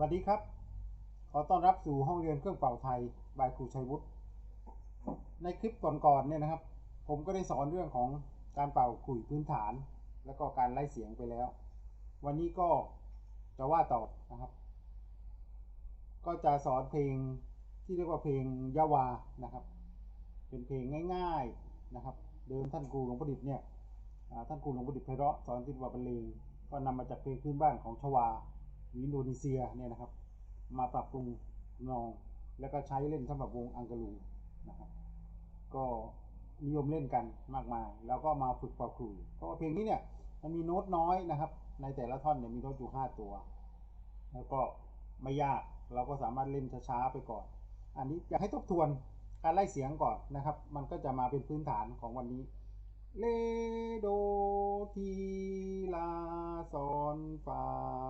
สวัสดีครับ ขอต้อนรับสู่ห้องเรียนเครื่องเป่าไทย บายครูชัยวุฒิ ในคลิปก่อนๆเนี่ยนะครับ ผมก็ได้สอนเรื่องของการเป่าขลุ่ยพื้นฐาน แล้วก็การไล่เสียงไปแล้ว วันนี้ก็จะว่าต่อนะครับ ก็จะสอนเพลงที่เรียกว่าเพลงยาวานะครับ เป็นเพลงง่าย ๆนะครับ เดิมท่านครูหลวงประดิษฐ์เนี่ยท่านครูหลวงประดิษฐ์ไพเราะสอนติดว่าบรรเลงก็นำมาจากเพลงพื้นบ้านของชวา หรืออินโดนีเซียเนี่ยนะครับ มาปรับปรุงนอง แล้วก็ใช้เล่นสำหรับวงอังกะลูนะครับ ก็นิยมเล่นกันมากมาย แล้วก็มาฝึกเป่าขลุ่ยเพราะว่าเพลงนี้เนี่ยมันมีโน้ตน้อยนะครับ ในแต่ละท่อนเนี่ยมีโน้ตอยู่ห้าตัว แล้วก็ไม่ยากเราก็สามารถเล่นช้าๆไปก่อน อันนี้อยากให้ทบทวนการไล่เสียงก่อนนะครับ มันก็จะมาเป็นพื้นฐานของวันนี้ เลโดทีลาซอนฟา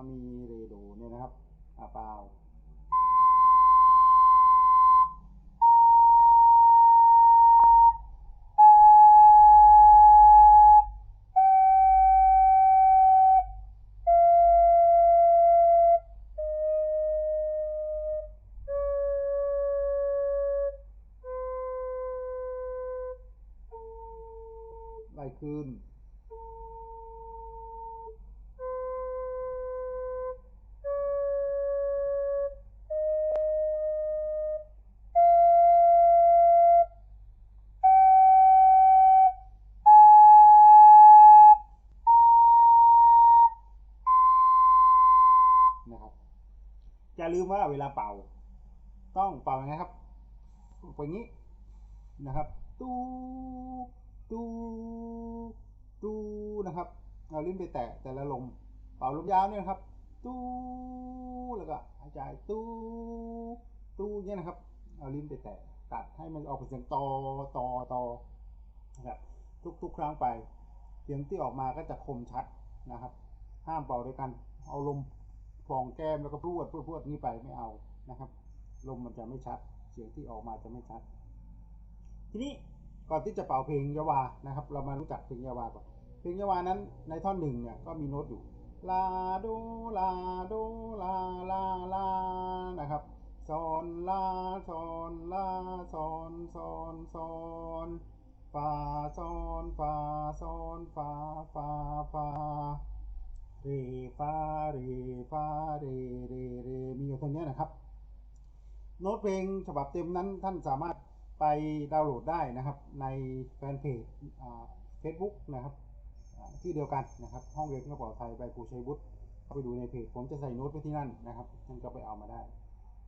มีเรโดเนี่ยนะครับอาเปล่า คืน นะครับอย่าลืมว่าเวลาเป่า ต้องเป่ายังไงครับเป่าอย่างนี้นะครับ ตู ตูตูนะครับ เอาลิ้นไปแตะแต่ละลม เป่าลมยาวเนี่ยนะครับตูแล้วก็หายใจตูตูเนี่ยนะครับ เอาลิ้นไปแตะตัดให้มันออกเป็นเสียงตอตอตอนะครับทุกๆครั้งไป เสียงที่ออกมาก็จะคมชัดนะครับ ห้ามเป่าด้วยกัน เอาลมฟองแก้มแล้วก็พรวดพรวดพรวดนี้ไปไม่เอานะครับ ลมมันจะไม่ชัด เสียงที่ออกมาจะไม่ชัด ทีนี้ ก่อนที่จะเป่าเพลงยาวานะครับ เรามารู้จักเพลงยาวาก่อนเพลงยาวานั้นในท่อนหนึ่งเนี่ยก็มีโน้ตอยู่ลาโดลาโดลาลาลานะครับซอนลาซอนลาซอนซอนซอนฟาซอนฟาซอนฟาฟาฟาเรฟาเรฟาเรเรเรมีอยู่ตรงนี้นะครับ โน้ตเพลงฉบับเต็มนั้นท่านสามารถ ไปดาวน์โหลดได้นะครับ ในแฟนเพจเฟซบุ๊กนะครับอ่าที่เดียวกันนะครับ ห้องเรียนกระเป๋าไทยใบครูชัยวุฒิเข้าไปดูในเพจ ผมจะใส่โน้ตไว้ที่นั่นนะครับท่านก็ไปเอามาได้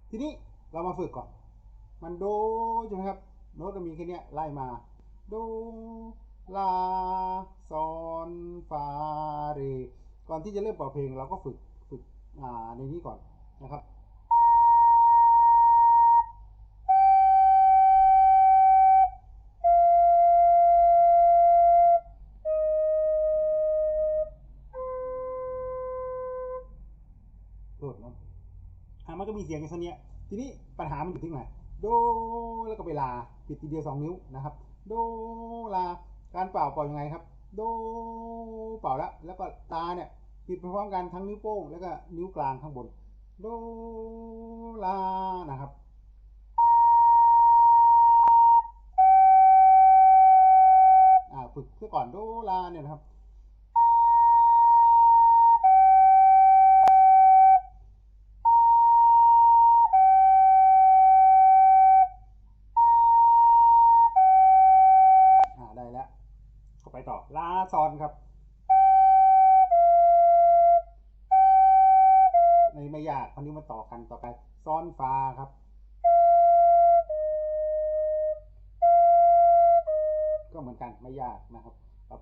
ทีนี้เรามาฝึกก่อน มันโดใช่ไหมครับ โน้ตเรามีแค่เนี้ยไล่มา โดลาซอนฟาเรก่อนที่จะเริ่มเป่าเพลงเราก็ฝึกฝึกในนี้ก่อนนะครับ มันก็มีเสียงอย่างเนี้ยทีนี้ปัญหามันอยู่ที่ไหนโดแล้วก็ไปลาปิดทีเดียวสองนิ้วนะครับ โดลาการเป่าเป่ายังไงครับ โดเป่าแล้วแล้วก็ตาเนี่ยปิดพร้อมกันทั้งนิ้วโป้งแล้วก็นิ้วกลางข้างบน โดลานะครับอ่าฝึกเพื่อก่อนโดลาเนี่ยนะครับ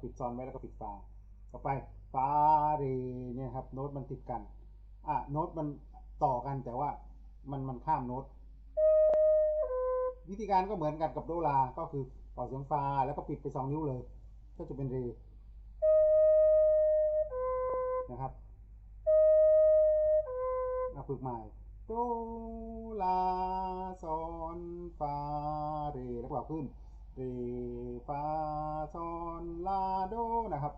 ปิดซอนไว้แล้วก็ปิดฟาต่อไปฟาเรเนี่ยครับโน้ตมันติดกันอะโน้ตมันต่อกันแต่ว่ามันมันข้ามโน้ตวิธีการก็เหมือนกันกับโดลา ก็คือเป่าเสียงฟาแล้วก็ปิดไปสองนิ้วเลย ก็จะเป็นเรนะครับมาฝึกใหม่โดลาซอนฟาเรแล้วก็ขึ้นเรฟา โดนะครับ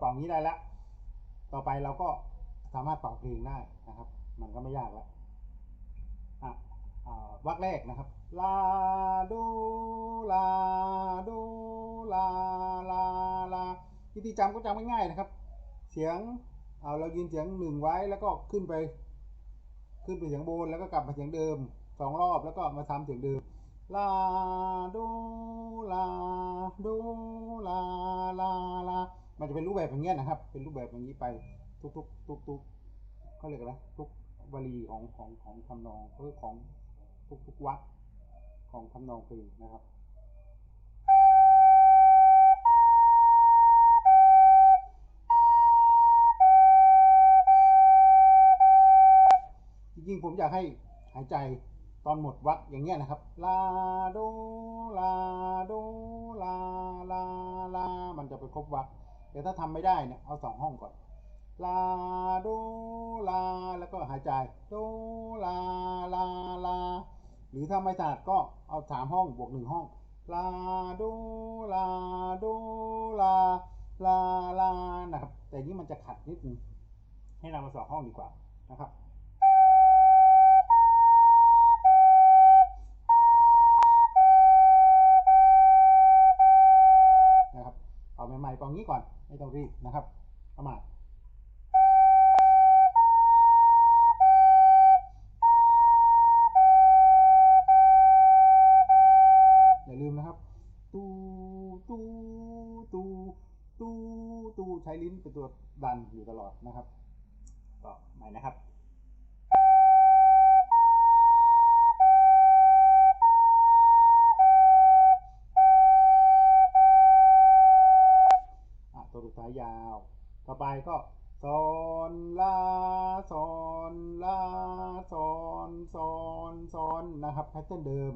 เป่านี้ได้แล้ว ต่อไปเราก็สามารถเป่าเพลงได้นะครับ มันก็ไม่ยากแล้ว อะอ่าวักแรกนะครับ ลาดูลาดูลาลาลาวิธีจำก็จำง่ายๆนะครับ เสียงเอาเรายืนเสียงหนึ่งไว้แล้วก็ขึ้นไป ขึ้นไปเสียงโบนแล้วก็กลับมาเสียงเดิมสองรอบแล้วก็มาซ้ำเสียงเดิม ลาดูลาดูลาลาลา มันจะเป็นรูปแบบอย่างเงี้ยนะครับ เป็นรูปแบบอย่างนี้ไป ทุกทุกทุกทุกเขาเรียกอะไรทุก วลีของของของทำนองหรือของทุกทุกวัดของทำนองเพลงนะครับจริงๆผมอยากให้หายใจตอนหมดวักอย่างเงี้ยนะครับ ลาโด ลาโด ลา ลา ลา มันจะไปครบวักแต่ถ้าทำไม่ได้เนี่ยเอาสองห้องก่อน ลาโดลา แล้วก็หายใจโดลาลาลา หรือถ้าไม่ถนัดก็เอาสามห้องบวกหนึ่งห้องลาโดลาโดลาลาลานะครับ แต่นี้มันจะขัดนิดนึงให้เรามาสองห้องดีกว่านะครับนะครับเอาใหม่ๆตอนนี้ก่อนไม่ต้องรีบนะครับ ดันอยู่ตลอดนะครับต่อใหม่นะครับอะตัวสุดท้ายยาว ต่อไปก็ซอนลาซอนลาซอนซอนซอนนะครับแพทเทิร์นเดิม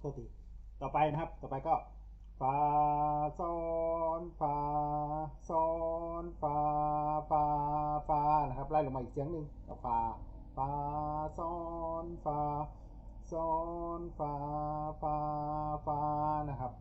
โทษทีต่อไปนะครับ ต่อไปก็ฟาซอนฟาซอนฟาฟาฟานะครับไล่ลงมาอีกเสียงหนึ่งก็ฟาฟาซอนฟาซอนฟาฟาฟานะครับ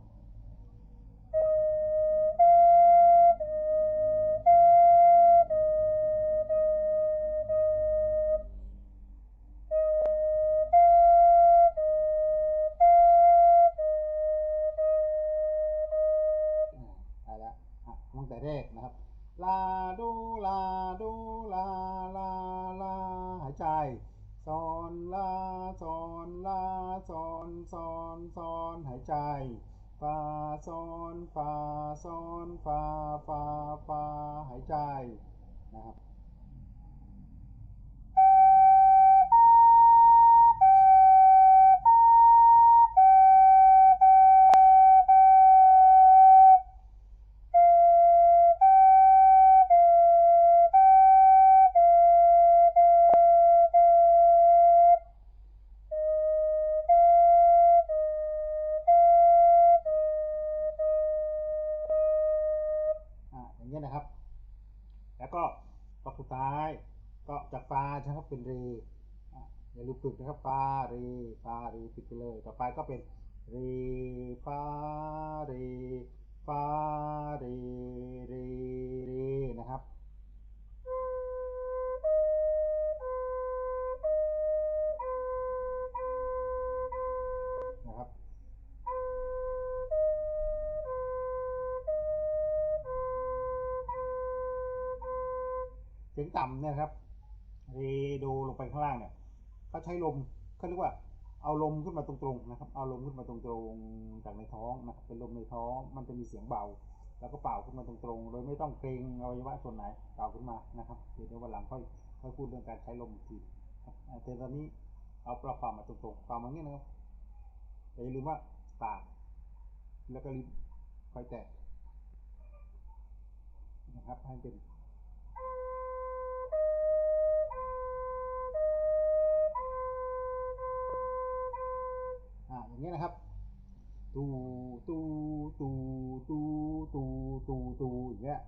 เงี้ยนะครับ แล้วก็ตอนสุดท้ายก็จากฟาใช่ไหมครับเป็นเรอ่อย่าลืมฝึกนะครับฟาเรฟาเรปิดไปเลย ต่อไปก็เป็นเรฟาเรฟาเรเรเรนะครับนะครับ สียงต่ำเนี่ยครับเรโดลงไปข้างล่างเนี่ยเขาใช้ลมเขาเรียกว่าเอาลมขึ้นมาตรงๆนะครับ เอาลมขึ้นมาตรงๆจากในท้องนะครับเป็นลมในท้องมันจะมีเสียงเบา แล้วก็เป่าขึ้นมาตรงๆ โดยไม่ต้องเกรงอวัยวะส่วนไหนเป่าขึ้นมานะครับเดี๋ยววันหลังค่อยค่อยพูดเรื่องการใช้ลมอีกทีครับอ่าแต่ตอนนี้เอาเป่าเป่ามาตรงๆเป่ามาอย่างนี้นะครับแต่อย่าลืมว่าปากแล้วก็ลิ้นค่อยแตะนะครับให้เป็น อย่างเงี้ยนะครับ ตูตูตูตูตูตูตูอย่างเงี้ย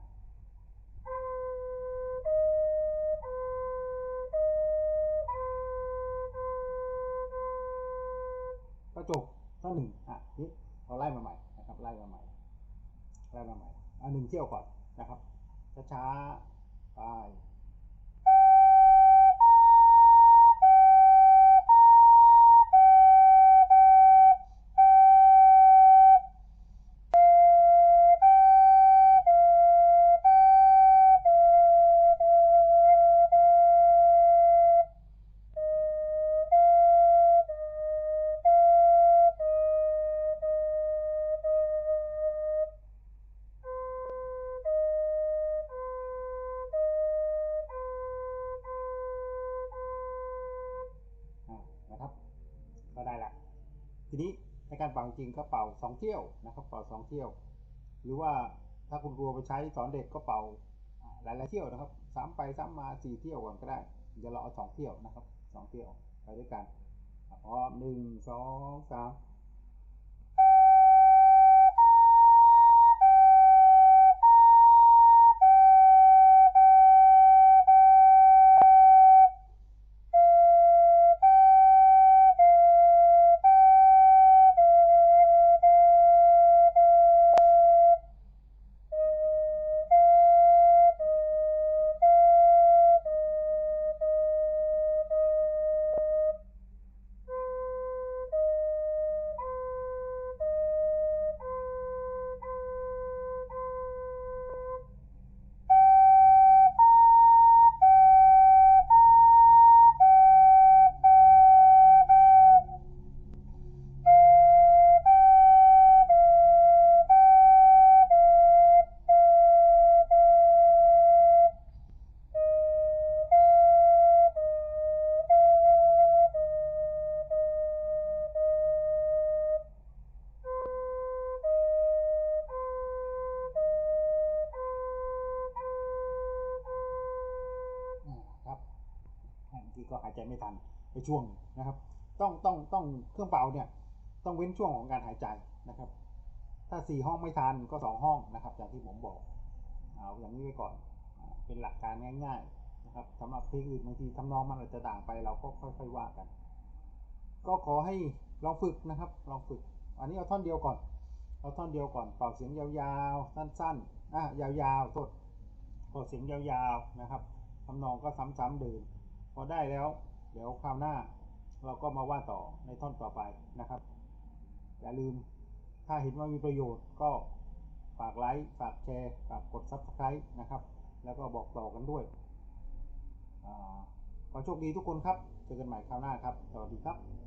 ก็จบข้อหนึ่งอะนี่เราไล่มาใหม่นะครับ ไล่มาใหม่ไล่มาใหม่อะหนึ่งเที่ยวก่อนนะครับช้าๆไป บางจริงก็เป่าสองเที่ยวนะครับ เป่าสองเที่ยว หรือว่าถ้าคุณครูไปใช้สอนเด็กก็เป่าหลายๆเที่ยวนะครับซ้ำไปซ้ำมาสี่เที่ยวก่อนก็ได้เดี๋ยวเราเอาสองเที่ยวนะครับสองเที่ยวไปด้วยกันพร้อมหนึ่งสองสาม ก็หายใจไม่ทันไปช่วงนะครับ ต้องต้องต้องเครื่องเป่าเนี่ยต้องเว้นช่วงของการหายใจนะครับ ถ้าสี่ห้องไม่ทันก็สองห้องนะครับอย่างที่ผมบอกเอาอย่างนี้ไว้ก่อนเป็นหลักการง่ายๆนะครับสำหรับเพลงอื่นบางทีทำนองมันอาจจะต่างไปเราก็ค่อยๆว่ากัน ก็ขอให้ลองฝึกนะครับลองฝึก อันนี้เอาท่อนเดียวก่อนเอาท่อนเดียวก่อนเป่าเสียงยาวๆ สั้นๆอะยาวๆโทษเป่าเสียงยาวๆนะครับทำนองก็ซ้ำๆเดิม พอได้แล้ว เดี๋ยวคราวหน้าเราก็มาว่าต่อในท่อนต่อไปนะครับ อย่าลืมถ้าเห็นว่ามีประโยชน์ก็ฝากไลค์ฝากแชร์ฝากกด Subscribe นะครับ แล้วก็บอกต่อกันด้วยอขอโชคดีทุกคนครับ เจอกันใหม่คราวหน้าครับ สวัสดีครับ